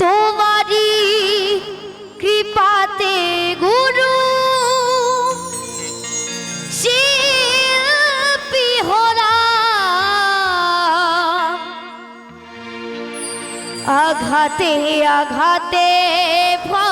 তোমারি কৃপাতে গুরু আঘাতে আঘাতে ভরা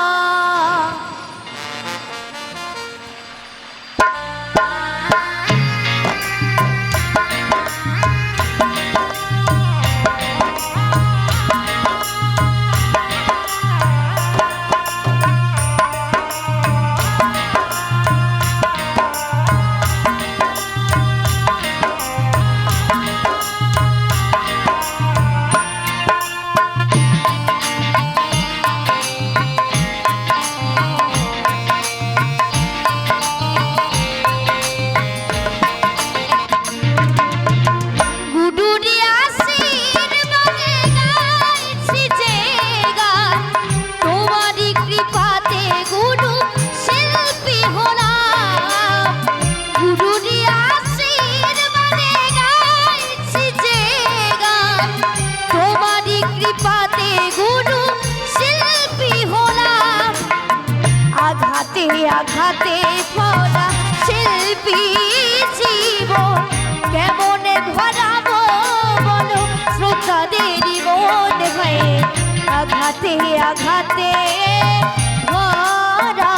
ভরা আঘাতে ভরা শিল্পী জীবন। কেমনে ভরাবো বলো শ্রোতাদের মন হয়ে আঘাতে আঘাতে ভরা।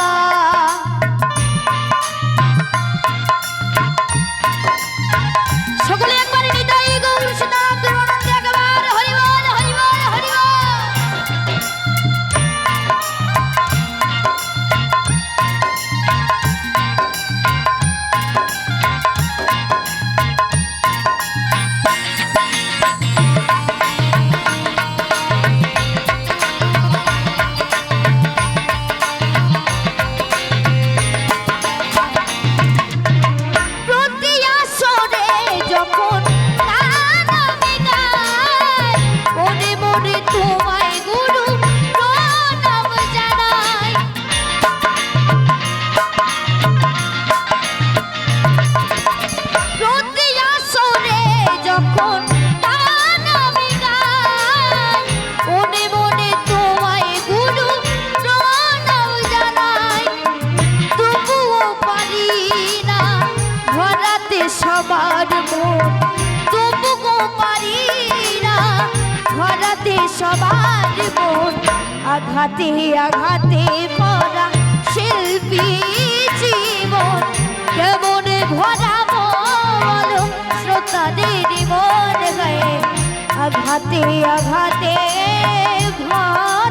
ভরাতে সবার মন। পারি না সবার মন। আঘাতে আঘাতে ভরা শিল্পী জীবন। কেমনে ভরাবো বলো, শ্রোতাদের মন গায়ে আঘাতে আঘাতে ভরা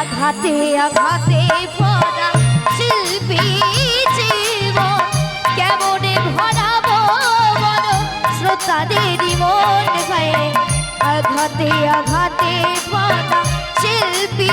আঘাতে আঘাতে ভরা শিল্পী জীবন। কেমন ভরাবো বড় মন গায়ে আঘাতে আঘাতে ভরা শিল্পী